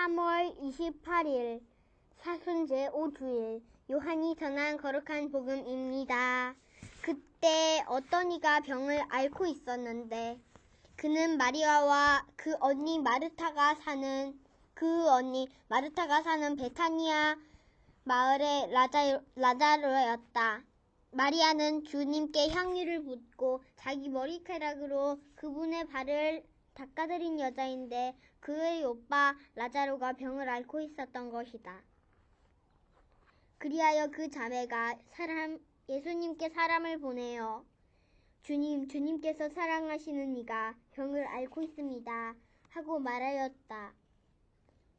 3월 28일 사순제 5주일 요한이 전한 거룩한 복음입니다. 그때 어떤 이가 병을 앓고 있었는데 그는 마리아와 그 언니 마르타가 사는 그 언니 마르타가 사는 베타니아 마을의 라자, 라자로였다. 마리아는 주님께 향유를 붓고 자기 머리카락으로 그분의 발을 닦아드린 여자인데 그의 오빠 라자로가 병을 앓고 있었던 것이다. 그리하여 그 자매가 사람, 예수님께 사람을 보내어 주님, 주님께서 사랑하시는 이가 병을 앓고 있습니다. 하고 말하였다.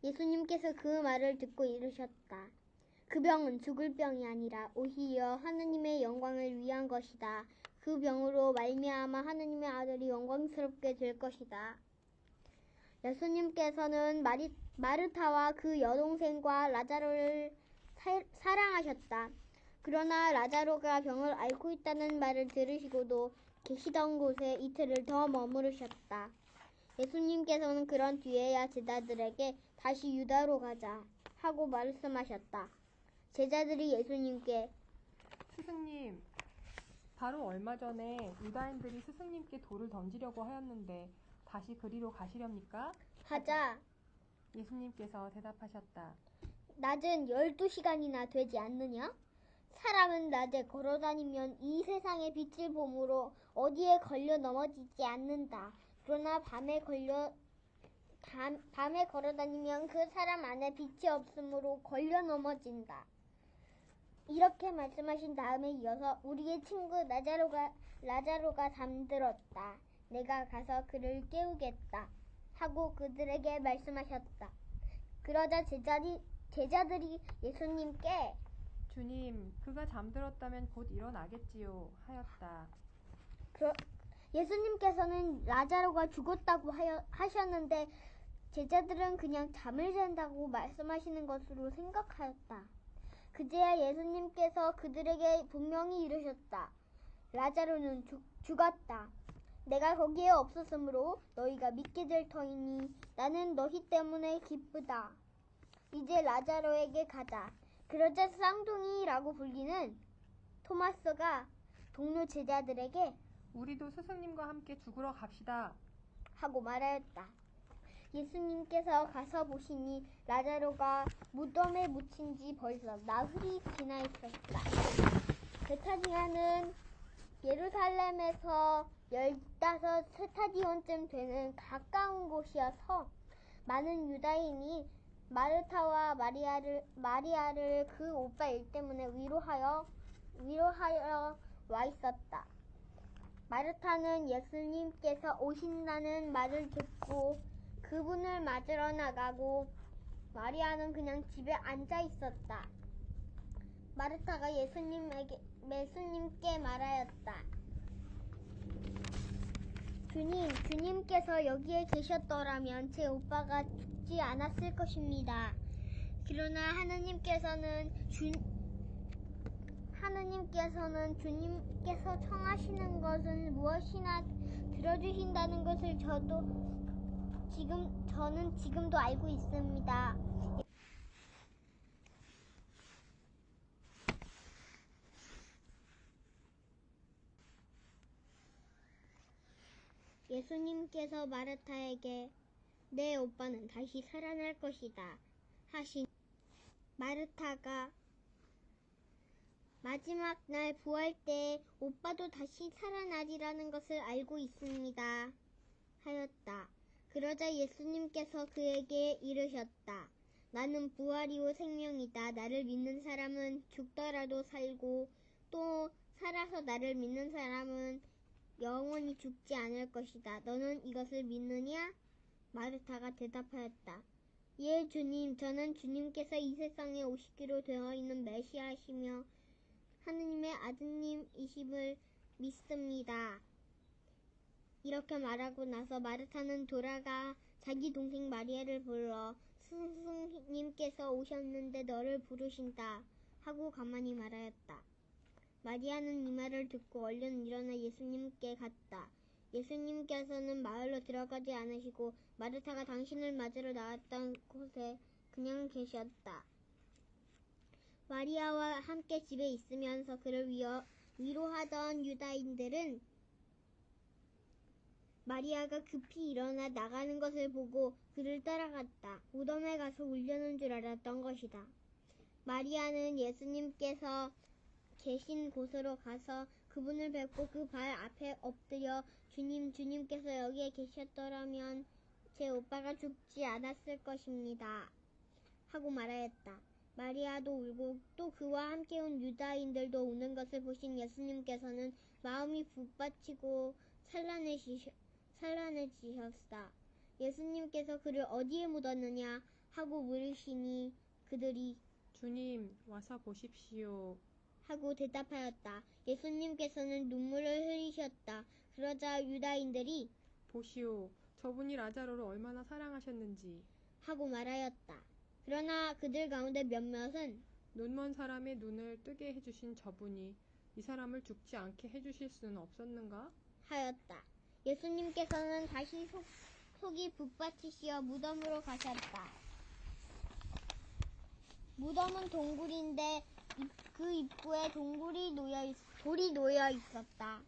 예수님께서 그 말을 듣고 이르셨다. 그 병은 죽을 병이 아니라 오히려 하느님의 영광을 위한 것이다. 그 병으로 말미암아 하느님의 아들이 영광스럽게 될 것이다. 예수님께서는 마리, 마르타와 그 여동생과 라자로를 사, 사랑하셨다. 그러나 라자로가 병을 앓고 있다는 말을 들으시고도 계시던 곳에 이틀을 더 머무르셨다. 예수님께서는 그런 뒤에야 제자들에게 다시 유다로 가자 하고 말씀하셨다. 제자들이 예수님께 스승님, 바로 얼마 전에 유다인들이 스승님께 돌을 던지려고 하였는데 다시 그리로 가시렵니까? 하자 예수님께서 대답하셨다. 낮은 12시간이나 되지 않느냐? 사람은 낮에 걸어다니면 이 세상의 빛을 봄으로 어디에 걸려 넘어지지 않는다. 그러나 밤에 걸려 밤, 밤에 걸어다니면 그 사람 안에 빛이 없으므로 걸려 넘어진다. 이렇게 말씀하신 다음에 이어서 우리의 친구 라자로가 라자로가 잠들었다. 내가 가서 그를 깨우겠다. 하고 그들에게 말씀하셨다. 그러자 제자리, 제자들이 예수님께 주님, 그가 잠들었다면 곧 일어나겠지요. 하였다. 그, 예수님께서는 라자로가 죽었다고 하여, 하셨는데 제자들은 그냥 잠을 잔다고 말씀하시는 것으로 생각하였다. 그제야 예수님께서 그들에게 분명히 이르셨다. 라자로는 죽, 죽었다. 내가 거기에 없었으므로 너희가 믿게 될 터이니 나는 너희 때문에 기쁘다. 이제 라자로에게 가자. 그러자 쌍둥이라고 불리는 토마스가 동료 제자들에게 우리도 스승님과 함께 죽으러 갑시다. 하고 말하였다. 예수님께서 가서 보시니 라자로가 무덤에 묻힌 지 벌써 나흘이 지나 있었다. 베타니아는 예루살렘에서 15 스타디온쯤 되는 가까운 곳이어서 많은 유다인이 마르타와 마리아를, 마리아를 그 오빠 일 때문에 위로하여, 위로하여 와 있었다. 마르타는 예수님께서 오신다는 말을 듣고 그분을 맞으러 나가고 마리아는 그냥 집에 앉아 있었다. 마르타가 예수님에게 예수님께 말하였다. 주님, 주님께서 여기에 계셨더라면 제 오빠가 죽지 않았을 것입니다. 그러나 하느님께서는 주 하느님께서는 주님께서 청하시는 것은 무엇이나 들어주신다는 것을 저도 지금 저는 지금도 알고 있습니다. 예수님께서 마르타에게 내 오빠는 다시 살아날 것이다 하신 마르타가 마지막 날 부활 때 오빠도 다시 살아나리라는 것을 알고 있습니다. 하였다. 그러자 예수님께서 그에게 이르셨다. 나는 부활이요 생명이다. 나를 믿는 사람은 죽더라도 살고 또 살아서 나를 믿는 사람은 영원히 죽지 않을 것이다. 너는 이것을 믿느냐? 마르타가 대답하였다. 예, 주님. 저는 주님께서 이 세상에 오시기로 되어 있는 메시아시며 하느님의 아드님이심을 믿습니다. 이렇게 말하고 나서 마르타는 돌아가 자기 동생 마리아를 불러 스승님께서 오셨는데 너를 부르신다 하고 가만히 말하였다. 마리아는 이 말을 듣고 얼른 일어나 예수님께 갔다. 예수님께서는 마을로 들어가지 않으시고 마르타가 당신을 맞으러 나왔던 곳에 그냥 계셨다. 마리아와 함께 집에 있으면서 그를 위로하던 유다인들은 마리아가 급히 일어나 나가는 것을 보고 그를 따라갔다. 무덤에 가서 울려는 줄 알았던 것이다. 마리아는 예수님께서 계신 곳으로 가서 그분을 뵙고 그 발 앞에 엎드려 주님, 주님께서 여기에 계셨더라면 제 오빠가 죽지 않았을 것입니다. 하고 말하였다. 마리아도 울고 또 그와 함께 온 유다인들도 우는 것을 보신 예수님께서는 마음이 북받치고 찬란해지셨, 찬란해지셨다. 예수님께서 그를 어디에 묻었느냐 하고 물으시니 그들이 주님, 와서 보십시오. 하고 대답하였다. 예수님께서는 눈물을 흘리셨다. 그러자 유다인들이 보시오. 저분이 라자로를 얼마나 사랑하셨는지. 하고 말하였다. 그러나 그들 가운데 몇몇은 눈먼 사람의 눈을 뜨게 해주신 저분이 이 사람을 죽지 않게 해주실 수는 없었는가? 하였다. 예수님께서는 다시 속, 속이 북받치시어 무덤으로 가셨다. 무덤은 동굴인데 입- 그 입구에 동굴이 놓여 있, 돌이 놓여 있었다.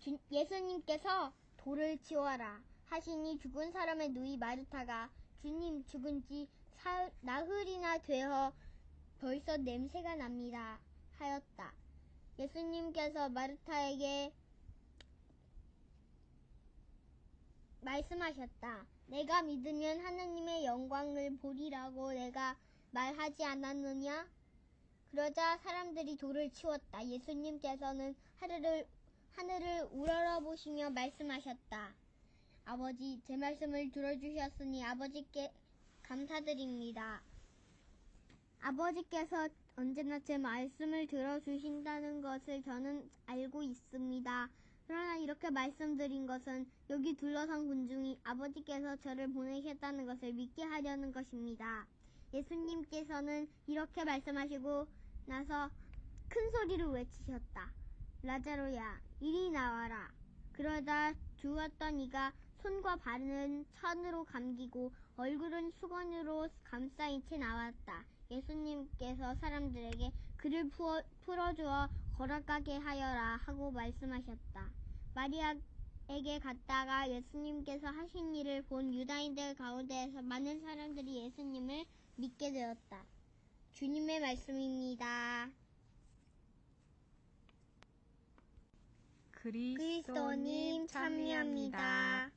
주- 예수님께서 돌을 치워라 하시니 죽은 사람의 누이 마르타가 주님 죽은 지 사- 나흘이나 되어 벌써 냄새가 납니다 하였다. 예수님께서 마르타에게 말씀하셨다. 내가 믿으면 하나님의 영광을 보리라고 내가 말하지 않았느냐? 그러자 사람들이 돌을 치웠다. 예수님께서는 하늘을, 하늘을 우러러보시며 말씀하셨다. 아버지, 제 말씀을 들어주셨으니 아버지께 감사드립니다. 아버지께서 언제나 제 말씀을 들어주신다는 것을 저는 알고 있습니다. 그러나 이렇게 말씀드린 것은 여기 둘러선 군중이 아버지께서 저를 보내셨다는 것을 믿게 하려는 것입니다. 예수님께서는 이렇게 말씀하시고 나서 큰 소리로 외치셨다. 라자로야, 이리 나와라. 그러다 죽었던 이가 손과 발은 천으로 감기고 얼굴은 수건으로 감싸인 채 나왔다. 예수님께서 사람들에게 그를 풀어, 풀어주어 걸어가게 하여라 하고 말씀하셨다. 마리아에게 갔다가 예수님께서 하신 일을 본 유다인들 가운데에서 많은 사람들이 예수님을 믿게 되었다. 주님의 말씀입니다. 그리스도님. 참여합니다.